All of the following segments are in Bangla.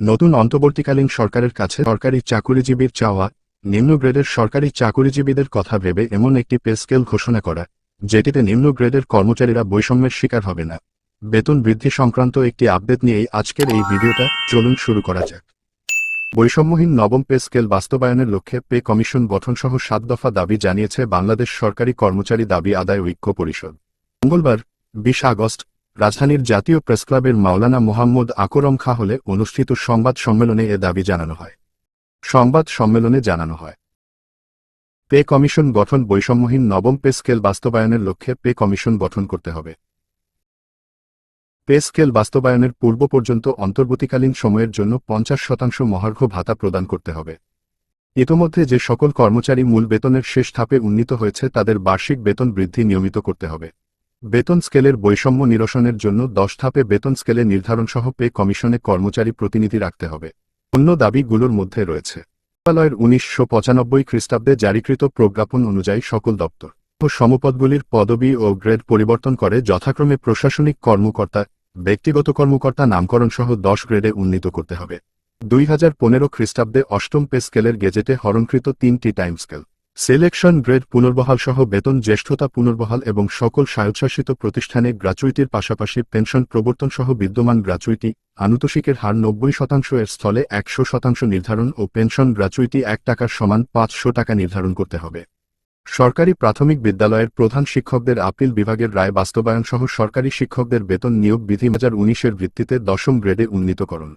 নতুন অন্তর্বর্তীকালীন সরকারের কাছে সরকারি চাকুরিজীবীর চাওয়া, নিম্ন গ্রেডের সরকারি চাকুরিজীবীদের কথা ভেবে এমন একটি পে স্কেল ঘোষণা করা, যেটিতে নিম্ন গ্রেডের কর্মচারীরা বৈষম্যের শিকার হবে না। বেতন বৃদ্ধি সংক্রান্ত একটি আপডেট নিয়েই আজকের এই ভিডিওটা চলুন শুরু করা যাক। বৈষম্যহীন নবম পে স্কেল বাস্তবায়নের লক্ষ্যে পে কমিশন গঠনসহ সাত দফা দাবি জানিয়েছে বাংলাদেশ সরকারি কর্মচারী দাবি আদায় ঐক্য পরিষদ। মঙ্গলবার, বিশ আগস্ট রাজধানীর জাতীয় প্রেসক্লাবের মাওলানা মোহাম্মদ আকরম খা হলে অনুষ্ঠিত সংবাদ সম্মেলনে এ দাবি জানানো হয়। সংবাদ সম্মেলনে জানানো হয়। পে কমিশন গঠন বৈষম্যহীন নবম পে স্কেল বাস্তবায়নের লক্ষ্যে পে কমিশন গঠন করতে হবে। পে স্কেল বাস্তবায়নের পূর্ব পর্যন্ত অন্তর্বর্তীকালীন সময়ের জন্য পঞ্চাশ শতাংশ মহার্ঘ ভাতা প্রদান করতে হবে। ইতোমধ্যে যে সকল কর্মচারী মূল বেতনের শেষ ধাপে উন্নীত হয়েছে তাদের বার্ষিক বেতন বৃদ্ধি নিয়মিত করতে হবে। বেতন স্কেলের বৈষম্য নিরসনের জন্য দশ ধাপে বেতন স্কেলে নির্ধারণসহ পে কমিশনে কর্মচারী প্রতিনিধি রাখতে হবে। অন্য দাবিগুলোর মধ্যে রয়েছে। মন্ত্রণালয়ের উনিশশো পঁচানব্বই খ্রিস্টাব্দে জারিকৃত প্রজ্ঞাপন অনুযায়ী সকল দপ্তর ও সমপদগুলির পদবি ও গ্রেড পরিবর্তন করে যথাক্রমে প্রশাসনিক কর্মকর্তা, ব্যক্তিগত কর্মকর্তা নামকরণ সহ দশ গ্রেডে উন্নীত করতে হবে। দুই হাজার পনেরো খ্রিস্টাব্দে অষ্টম পে স্কেলের গেজেটে হরণকৃত তিনটি টাইম স্কেল। সিলেকশন গ্রেড পুনর্বহাল সহ বেতন, জ্যেষ্ঠতা পুনর্বহাল এবং সকল স্বায়ত্তশাসিত প্রতিষ্ঠানে গ্রাচুইটির পাশাপাশি পেনশন প্রবর্তন সহ বিদ্যমান গ্রাচুইটি, আনুতোষিকের হার নব্বই শতাংশ এর স্থলে একশো শতাংশ নির্ধারণ ও পেনশন গ্রাচুইটি এক টাকার সমান পাঁচশো টাকা নির্ধারণ করতে হবে। সরকারি প্রাথমিক বিদ্যালয়ের প্রধান শিক্ষকদের আপিল বিভাগের রায় বাস্তবায়ন সহ সরকারি শিক্ষকদের বেতন নিয়োগ বিধি হাজার উনিশের ভিত্তিতে দশম গ্রেডে উন্নীতকরণ।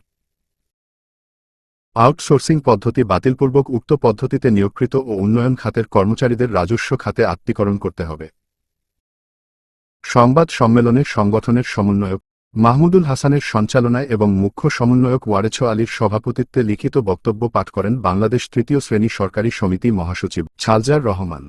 আউটসোর্সিং পদ্ধতি বাতিলপূর্বক উক্ত পদ্ধতিতে নিয়োগকৃত ও উন্নয়ন খাতের কর্মচারীদের রাজস্ব খাতে আত্মীকরণ করতে হবে। সংবাদ সম্মেলনে সংগঠনের সমন্বয়ক মাহমুদুল হাসানের সঞ্চালনায় এবং মুখ্য সমন্বয়ক ওয়ারেছ আলীর সভাপতিত্বে লিখিত বক্তব্য পাঠ করেন বাংলাদেশ তৃতীয় শ্রেণি সরকারি সমিতি মহাসচিব ছালজার রহমান।